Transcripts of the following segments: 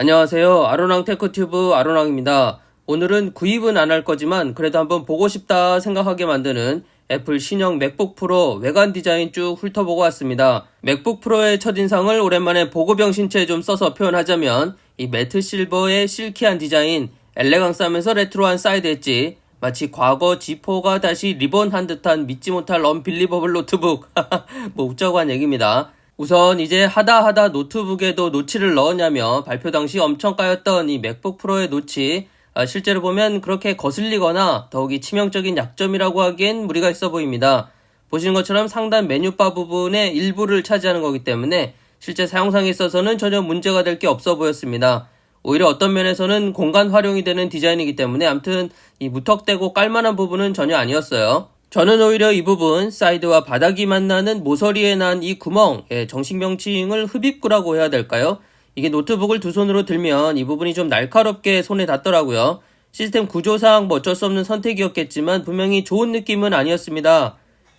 안녕하세요. 아로랑 테크튜브 아로랑입니다. 오늘은 구입은 안 할 거지만 그래도 한번 보고 싶다 생각하게 만드는 애플 신형 맥북 프로 외관 디자인 쭉 훑어보고 왔습니다. 맥북 프로의 첫인상을 오랜만에 보고병 신체 좀 써서 표현하자면 이 매트 실버의 실키한 디자인, 엘레강스하면서 레트로한 사이드 엣지, 마치 과거 G4가 다시 리본한 듯한 믿지 못할 언빌리버블 노트북. 뭐 웃자고 한 얘기입니다. 우선 이제 하다 하다 노트북에도 노치를 넣었냐며 발표 당시 엄청 까였던 이 맥북 프로의 노치 아, 실제로 보면 그렇게 거슬리거나 더욱이 치명적인 약점이라고 하기엔 무리가 있어 보입니다. 보시는 것처럼 상단 메뉴바 부분의 일부를 차지하는 거기 때문에 실제 사용상에 있어서는 전혀 문제가 될 게 없어 보였습니다. 오히려 어떤 면에서는 공간 활용이 되는 디자인이기 때문에 암튼 이 무턱대고 깔만한 부분은 전혀 아니었어요. 저는 오히려 이 부분 사이드와 바닥이 만나는 모서리에 난 이 구멍 예, 정식 명칭을 흡입구라고 해야 될까요? 이게 노트북을 두 손으로 들면 이 부분이 좀 날카롭게 손에 닿더라고요. 시스템 구조상 뭐 어쩔 수 없는 선택이었겠지만 분명히 좋은 느낌은 아니었습니다.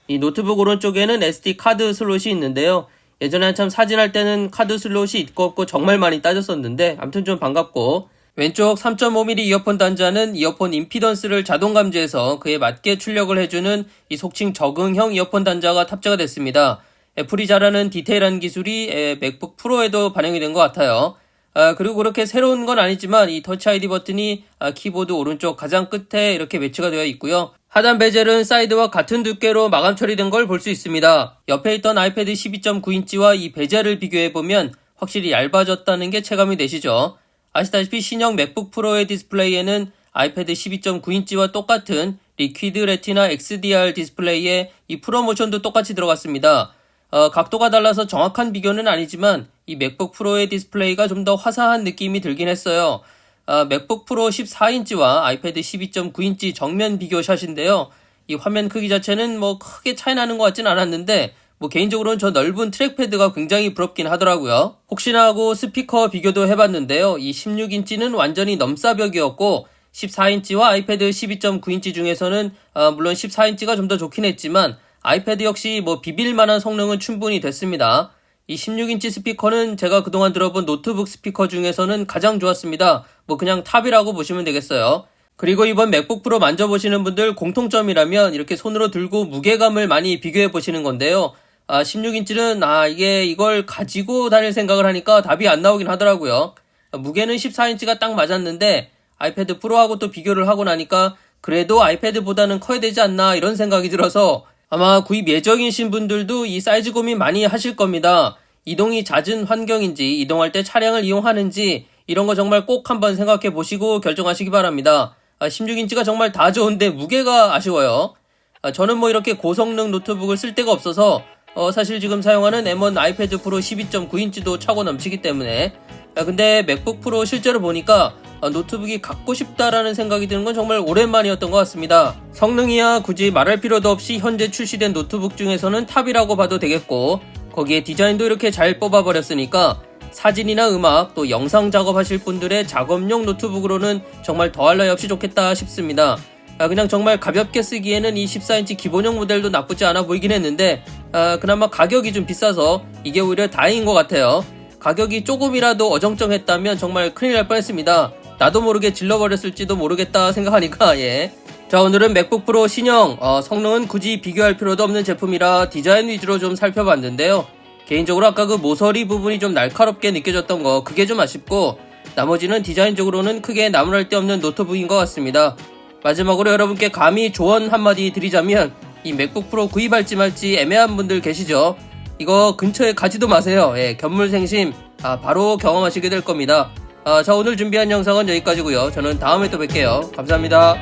이 노트북 오른쪽에는 SD 카드 슬롯이 있는데요. 예전에 한참 사진할 때는 카드 슬롯이 있고 없고 정말 많이 따졌었는데 아무튼 좀 반갑고 왼쪽 3.5mm 이어폰 단자는 이어폰 임피던스를 자동 감지해서 그에 맞게 출력을 해주는 이 속칭 적응형 이어폰 단자가 탑재가 됐습니다. 애플이 잘하는 디테일한 기술이 에, 맥북 프로에도 반영이 된 것 같아요. 아, 그리고 그렇게 새로운 건 아니지만 이 터치 아이디 버튼이 아, 키보드 오른쪽 가장 끝에 이렇게 매치가 되어 있고요. 하단 베젤은 사이드와 같은 두께로 마감 처리된 걸 볼 수 있습니다. 옆에 있던 아이패드 12.9인치와 이 베젤을 비교해 보면 확실히 얇아졌다는 게 체감이 되시죠. 아시다시피 신형 맥북 프로의 디스플레이에는 아이패드 12.9인치와 똑같은 리퀴드 레티나 XDR 디스플레이에 이 프로모션도 똑같이 들어갔습니다. 어, 각도가 달라서 정확한 비교는 아니지만 이 맥북 프로의 디스플레이가 좀 더 화사한 느낌이 들긴 했어요. 어, 맥북 프로 14인치와 아이패드 12.9인치 정면 비교 샷인데요. 이 화면 크기 자체는 뭐 크게 차이 나는 것 같진 않았는데 뭐 개인적으로는 저 넓은 트랙패드가 굉장히 부럽긴 하더라고요. 혹시나 하고 스피커 비교도 해봤는데요. 이 16인치는 완전히 넘사벽이었고 14인치와 아이패드 12.9인치 중에서는 아, 물론 14인치가 좀 더 좋긴 했지만 아이패드 역시 뭐 비빌만한 성능은 충분히 됐습니다. 이 16인치 스피커는 제가 그동안 들어본 노트북 스피커 중에서는 가장 좋았습니다. 뭐 그냥 탑이라고 보시면 되겠어요. 그리고 이번 맥북 프로 만져보시는 분들 공통점이라면 이렇게 손으로 들고 무게감을 많이 비교해 보시는 건데요. 아, 16인치는 아, 이게 이걸 가지고 다닐 생각을 하니까 답이 안 나오긴 하더라고요. 아, 무게는 14인치가 딱 맞았는데 아이패드 프로하고 또 비교를 하고 나니까 그래도 아이패드보다는 커야 되지 않나 이런 생각이 들어서 아마 구입 예정이신 분들도 이 사이즈 고민 많이 하실 겁니다. 이동이 잦은 환경인지 이동할 때 차량을 이용하는지 이런 거 정말 꼭 한번 생각해 보시고 결정하시기 바랍니다. 아, 16인치가 정말 다 좋은데 무게가 아쉬워요. 아, 저는 뭐 이렇게 고성능 노트북을 쓸 데가 없어서 어, 사실 지금 사용하는 M1 아이패드 프로 12.9인치도 차고 넘치기 때문에 아, 근데 맥북 프로 실제로 보니까 아, 노트북이 갖고 싶다라는 생각이 드는 건 정말 오랜만이었던 것 같습니다. 성능이야 굳이 말할 필요도 없이 현재 출시된 노트북 중에서는 탑이라고 봐도 되겠고 거기에 디자인도 이렇게 잘 뽑아버렸으니까 사진이나 음악 또 영상 작업하실 분들의 작업용 노트북으로는 정말 더할 나위 없이 좋겠다 싶습니다. 아, 그냥 정말 가볍게 쓰기에는 이 14인치 기본형 모델도 나쁘지 않아 보이긴 했는데 아, 그나마 가격이 좀 비싸서 이게 오히려 다행인 것 같아요. 가격이 조금이라도 어정쩡했다면 정말 큰일 날 뻔했습니다. 나도 모르게 질러버렸을지도 모르겠다 생각하니까 예. 자 오늘은 맥북 프로 신형 어, 성능은 굳이 비교할 필요도 없는 제품이라 디자인 위주로 좀 살펴봤는데요. 개인적으로 아까 그 모서리 부분이 좀 날카롭게 느껴졌던 거 그게 좀 아쉽고 나머지는 디자인적으로는 크게 나무랄 데 없는 노트북인 것 같습니다. 마지막으로 여러분께 감히 조언 한마디 드리자면 이 맥북 프로 구입할지 말지 애매한 분들 계시죠? 이거 근처에 가지도 마세요. 예, 견물생심 아, 바로 경험하시게 될 겁니다. 아, 자 오늘 준비한 영상은 여기까지고요. 저는 다음에 또 뵐게요. 감사합니다.